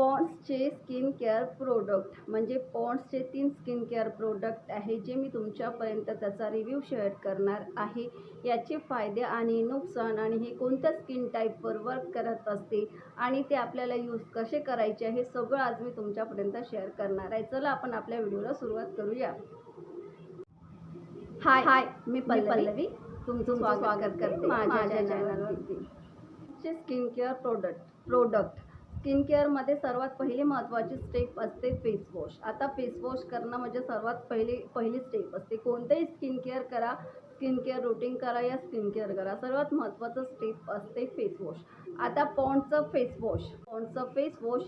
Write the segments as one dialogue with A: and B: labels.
A: पॉन्ड्सचे skin care product म्हणजे पॉन्ड्सचे तीन skin care product आहे जे मी तुमच्यापर्यंत त्याचा रिव्ह्यू शेअर करणार आहे. याचे फायदे आणि नुकसान आणि हे कोणत्या स्किन टाईपवर वर्क करत असते आणि ते आपल्याला यूज कसे करायचे हे सगळं आज मी तुमच्यापर्यंत शेअर करणार आहे. चला आपण आपल्या व्हिडिओला सुरुवात करूया. हाय हाय मी पल्लवी. तुमचं स्वागत करते माझ्या चॅनलवरती skin care product product. Skin केअरमध्ये सर्वात पहिली महत्त्वाची स्टेप असते फेस वॉश आता फेस वॉश करणं म्हणजे सर्वात पहिली पहिली स्टेप असते. कोणतेही स्किन केअर करा स्किन केअर रुटीन करा या स्किन केअर करा. सर्वात महत्त्वाचं स्टेप असते फेस वॉश आता पॉन्डचं फेस वॉश पॉन्डचं फेस वॉश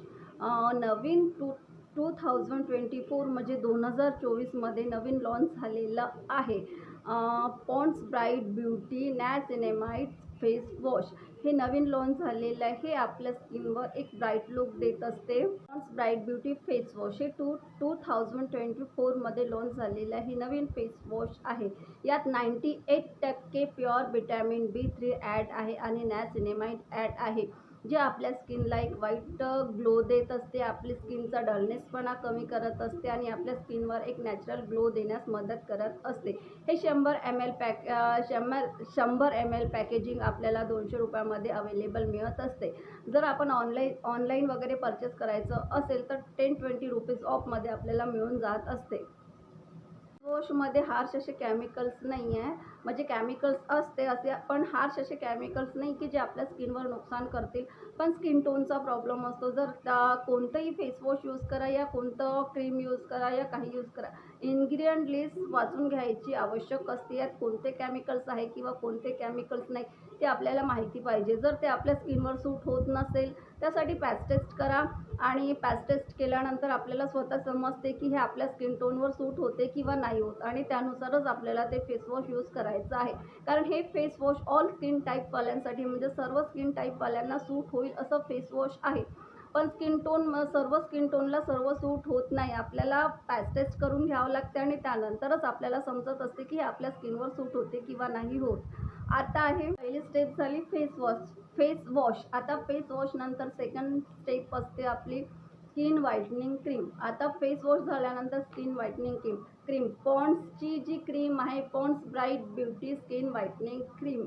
A: नवीन two two thousand twenty four म्हणजे दोन हजार चोवीसमध्ये नवीन लॉन्च झालेलं आहे. Pond's bright beauty niacinamide face wash हे नवीन लॉन्च झालेलं आहे. हे आपल्या स्किनवर एक ब्राईट लुक देत असते. Pond's bright beauty face wash हे टू टू थाउजंड ट्वेंटी फोरमध्ये लॉन्च झालेलं आहे. हे नवीन फेस वॉश आहे. यात नाईंटी एट टक्के pure vitamin B three add आहे आणि नॅसिनेमाईट ॲड आहे. जे आपल्या स्किनला एक वाईट ग्लो देत असते आपली स्किनचा डलनेसपणा कमी करत असते आणि आपल्या स्किनवर एक नॅचरल ग्लो देण्यास मदत करत असते. हे शंभर एम एल पॅक शंभर शंभर एम एल पॅकेजिंग आपल्याला दोनशे रुपयामध्ये अवेलेबल मिळत असते. जर आपण ऑनलाईन ऑनलाईन वगैरे परचेस करायचं असेल तर टेन ट्वेंटी रुपीज ऑफमध्ये आपल्याला मिळून जात असते. वॉशमध्ये हार्श असे केमिकल्स नाही आहे म्हणजे केमिकल्स असते असे पण हार्श असे केमिकल्स नाही की जे आपल्या स्किनवर नुकसान करतील. पण स्किन टोनचा प्रॉब्लेम असतो. जर त्या कोणतंही फेसवॉश यूज करा या कोणतं क्रीम यूज करा या काही यूज करा. इन्ग्रिडियंट लिस्ट वाचून घ्यायची आवश्यक असते. यात कोणते केमिकल्स आहे किंवा कोणते केमिकल्स नाही ते आपल्याला माहिती पाहिजे. जर ते आपल्या स्किनवर सूट होत नसेल त्यासाठी पॅच टेस्ट करा. आणि पॅच टेस्ट केल्यानंतर आपल्याला स्वतः समजते की हे आपल्या स्किन टोनवर सूट होते किंवा नाही होत. आणि त्यानुसारच आपल्याला ते फेसवॉश यूज करायचं आहे. कारण हे फेसवॉश ऑल स्किन टाईपवाल्यांसाठी म्हणजे सर्व स्किन टाईपवाल्यांना सूट होईल असं फेसवॉश आहे. पण स्किन टोन सर्व स्किन टोनला सर्व सूट होत नाही. आपल्याला पॅच टेस्ट करून घ्यावं लागते आणि त्यानंतरच आपल्याला समजत असते की आपल्या स्किनवर सूट होते किंवा नाही होत. आता आहे पहिली स्टेप झाली फेस वॉश फेस वॉश आता फेस वॉश नंतर सेकंड स्टेप असते आपली स्किन व्हाईटनिंग क्रीम. आता फेस वॉश झाल्यानंतर स्किन व्हाईटनिंग क्रीम. क्रीम. पॉन्ड्सची जी क्रीम आहे Pond's bright beauty skin whitening cream.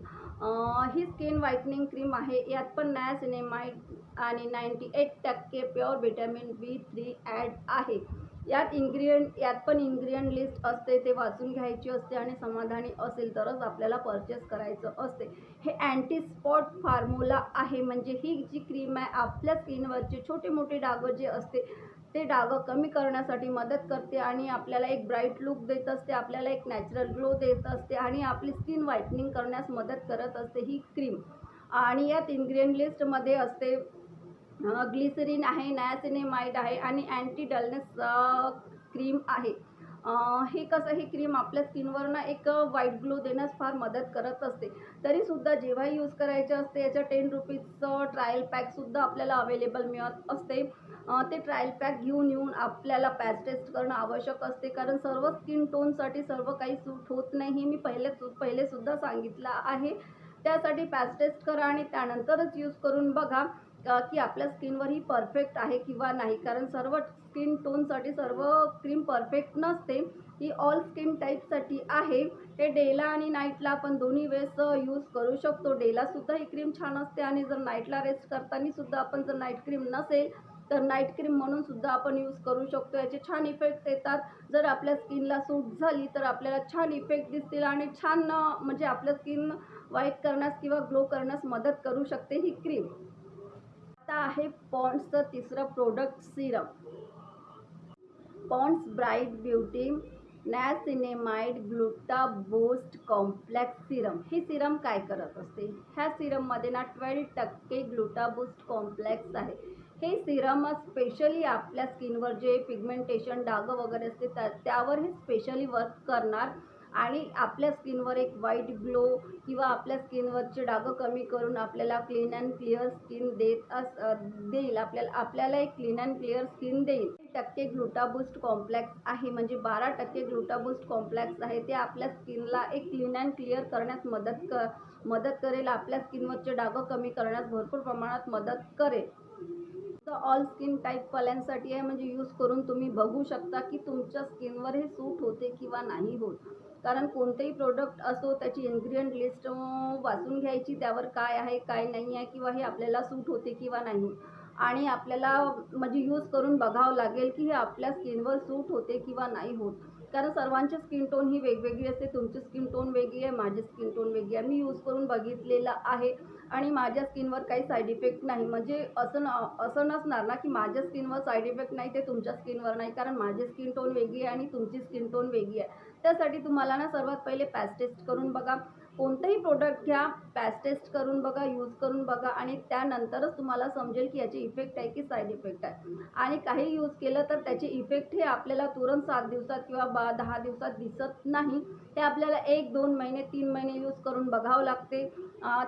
A: ही स्किन व्हाईटनिंग क्रीम आहे. यात पण नॅसिनेमाइड आणि नाईंटी एट टक्के pure vitamin B three add आहे. यात इन्ग्रियंट यात पण इन्ग्रियंट लिस्ट असते ते वाचून घ्यायची असते आणि समाधानी असेल तरच आपल्याला परचेस करायचं असते. हे अँटी स्पॉट फॉर्म्युला आहे. म्हणजे ही जी क्रीम आहे आपल्या स्किनवरचे छोटे मोठे डागं जे असते ते डाग कमी करण्यासाठी मदत करते आणि आपल्याला एक ब्राईट लुक देत असते आपल्याला एक नॅचरल ग्लो देत असते आणि आपली स्किन व्हाईटनिंग करण्यास मदत करत असते ही क्रीम आणि यात इन्ग्रियंट लिस्टमध्ये असते ग्लिसरीन आहे नॅसिनेमाइड आहे आणि अँटी डलनेस क्रीम आहे. हे कसं ही क्रीम आपल्या स्किनवर ना एक व्हाईट ग्लो देण्यास फार मदत करत असते. तरीसुद्धा जेव्हा यूज करायचे असते याच्या टेन रुपीजचं ट्रायल पॅकसुद्धा आपल्याला अवेलेबल मिळत असते. ते ट्रायल पॅक घेऊन येऊन आपल्याला पॅच टेस्ट करणं आवश्यक असते. कारण सर्व स्किन टोनसाठी सर्व काही सूट होत नाही हे मी पहिले पहिलेसुद्धा सांगितलं आहे. त्यासाठी पॅच टेस्ट करा आणि त्यानंतरच यूज करून बघा. की आपल्या स्किनवर ही परफेक्ट आहे किंवा नाही. कारण सर्व स्किन टोनसाठी सर्व क्रीम परफेक्ट नसते. ही ऑल स्किन टाईपसाठी आहे. हे डेला आणि नाईटला आपण दोन्ही वेळेस यूज करू शकतो. डेलासुद्धा ही क्रीम छान असते आणि जर नाईटला रेस्ट करताना सुद्धा आपण जर नाईट क्रीम नसेल तर नाईट क्रीम म्हणून सुद्धा आपण यूज करू शकतो. याचे छान इफेक्ट येतात. जर आपल्या स्किनला सूट झाली तर आपल्याला छान इफेक्ट दिसतील आणि छान म्हणजे आपलं स्किन व्हाईट करण्यास किंवा ग्लो करण्यास मदत करू शकते ही क्रीम. आता आहे पॉन्ड्सचं तिसरं product serum. Pond's bright beauty niacinamide gluta boost complex serum. हे सिरम काय करत असते? ह्या सिरममध्ये ना ट्वेल्व टक्के ग्लुटा बूस्ट कॉम्प्लेक्स आहे. हे सिरम स्पेशली आपल्या स्किनवर जे पिगमेंटेशन डाग वगैरे असते त्या त्यावर हे स्पेशली वर्क करणार आणि आपल्या स्किनवर एक व्हाईट ग्लो किंवा आपल्या स्किनवरचे डागं कमी करून आपल्याला क्लीन अँड क्लिअर स्किन देत अस देईल. आपल्याला आपल्याला एक क्लीन अँड क्लिअर स्किन देईल. टक्के ग्लुटाबूस्ट कॉम्प्लेक्स आहे. म्हणजे बारा टक्के ग्लुटाबूस्ट कॉम्प्लेक्स आहे. ते आपल्या स्किनला एक क्लीन अँड क्लिअर करण्यास मदत क मदत करेल. आपल्या स्किनवरचे डागं कमी करण्यास भरपूर प्रमाणात मदत करेल. ऑल स्किन टाईपवाल्यांसाठी आहे. म्हणजे यूज करून तुम्ही बघू शकता की तुमच्या स्किनवर हे सूट होते किंवा नाही होत. कारण कोणतेही प्रोडक्ट असो त्याची इन्ग्रिडियंट लिस्ट वाचून घ्यायची त्यावर काय आहे काय नाही आहे किंवा हे आपल्याला सूट होते किंवा नाही. आणि आपल्याला म्हणजे यूज करून बघावं लागेल की हे आपल्या स्किनवर सूट होते किंवा नाही होत. कारण सर्वांची स्किन टोन ही वेगवेगळी असते. तुमची स्किन टोन वेगळी आहे माझी स्किन टोन वेगळी आहे. मी यूज करून बघितलेलं आहे. आणि माझ्या स्किनवर काही साईड इफेक्ट नाही. म्हणजे असं न असं नसणार ना की माझ्या स्किनवर साईड इफेक्ट नाही ते तुमच्या स्किनवर नाही. कारण माझी स्किन टोन वेगळी आहे आणि तुमची स्किन टोन वेगळी आहे. त्यासाठी तुम्हाला ना सर्वात पहिले पॅच टेस्ट करून बघा. कोणतंही प्रोडक्ट घ्या पॅस टेस्ट करून बघा यूज करून बघा आणि त्यानंतरच तुम्हाला समजेल की याची इफेक्ट आहे की साईड इफेक्ट आहे. आणि काही यूज केलं तर त्याचे इफेक्ट हे आपल्याला तुरंत सात दिवसात किंवा बा दहा दिवसात दिसत नाही. ते आपल्याला एक दोन महिने तीन महिने यूज करून बघावं लागते.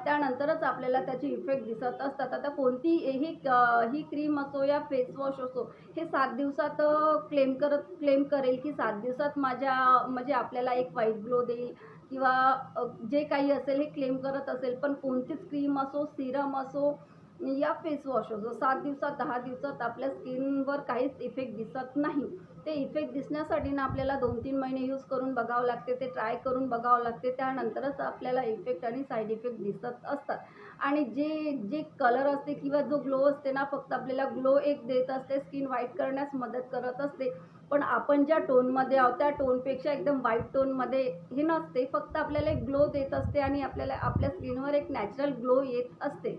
A: त्यानंतरच आपल्याला त्याचे इफेक्ट दिसत असतात. आता कोणतीही अं, ही क्रीम असो या फेसवॉश असो हे सात दिवसात क्लेम करत क्लेम करेल की सात दिवसात माझ्या म्हणजे आपल्याला एक व्हाईट ग्लो देईल. किंवा जे काही असेल हे क्लेम करत असेल पण कोणतीच क्रीम असो सिरम असो या फेस वॉश असो सात दिवसात दहा दिवसात आपल्या स्किनवर काहीच इफेक्ट दिसत नाही. ते इफेक्ट दिसण्यासाठी ना आपल्याला दोन तीन महिने यूज करून बघावं लागते ते ट्राय करून बघावं लागते त्यानंतरच आपल्याला इफेक्ट आणि साईड इफेक्ट दिसत असतात. आणि जे जे कलर असते किंवा जो ग्लो असते ना फक्त आपल्याला ग्लो एक देत असते स्किन व्हाईट करण्यास मदत करत असते. पण आपण ज्या टोनमध्ये आहोत त्या टोनपेक्षा एकदम वाईट टोनमध्ये हे नसते. फक्त आपल्याला एक ग्लो देत असते आणि आपल्याला आपल्या स्किनवर एक नॅचरल ग्लो येत असते.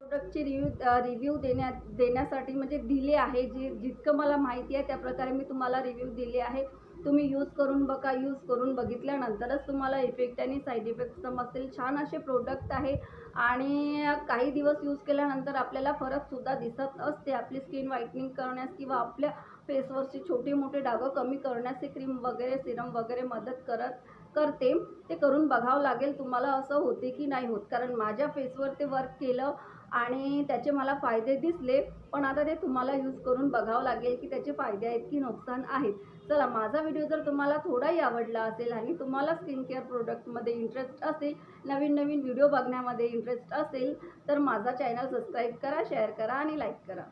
A: प्रोडक्टची रिव्ह्यू रिव्ह्यू देण्या देण्यासाठी म्हणजे दिले आहे जे जितकं मला माहिती आहे त्या प्रकारे मी तुम्हाला रिव्ह्यू दिले आहे. तुम्ही यूज करून बघा यूज करून बघितल्यानंतरच तुम्हाला इफेक्ट आणि साईड इफेक्ट समजतील छान असे प्रोडक्ट आहे आणि काही दिवस यूज केल्यानंतर आपल्याला फरकसुद्धा दिसत असते. आपली स्किन व्हाईटनिंग करण्यास किंवा आपल्या फेसवरचे छोटे मोठे डागं कमी करण्यास क्रीम वगैरे सिरम वगैरे मदत करत करते. ते करून बघावं लागेल तुम्हाला असं होते की नाही होत. कारण माझ्या फेसवर ते वर्क केलं आणि त्याचे मला फायदे दिसले. पण आता ते तुम्हाला यूज करून बघावं लागेल की त्याचे फायदे आहेत की नुकसान आहेत. चला माझा व्हिडिओ जर तुम्हाला थोडाही आवडला असेल आणि तुम्हाला स्किन केअर प्रोडक्टमध्ये इंटरेस्ट असेल नवीन नवीन व्हिडिओ बघण्यामध्ये इंटरेस्ट असेल तर माझा चॅनल सबस्क्राईब करा शेअर करा आणि लाईक करा.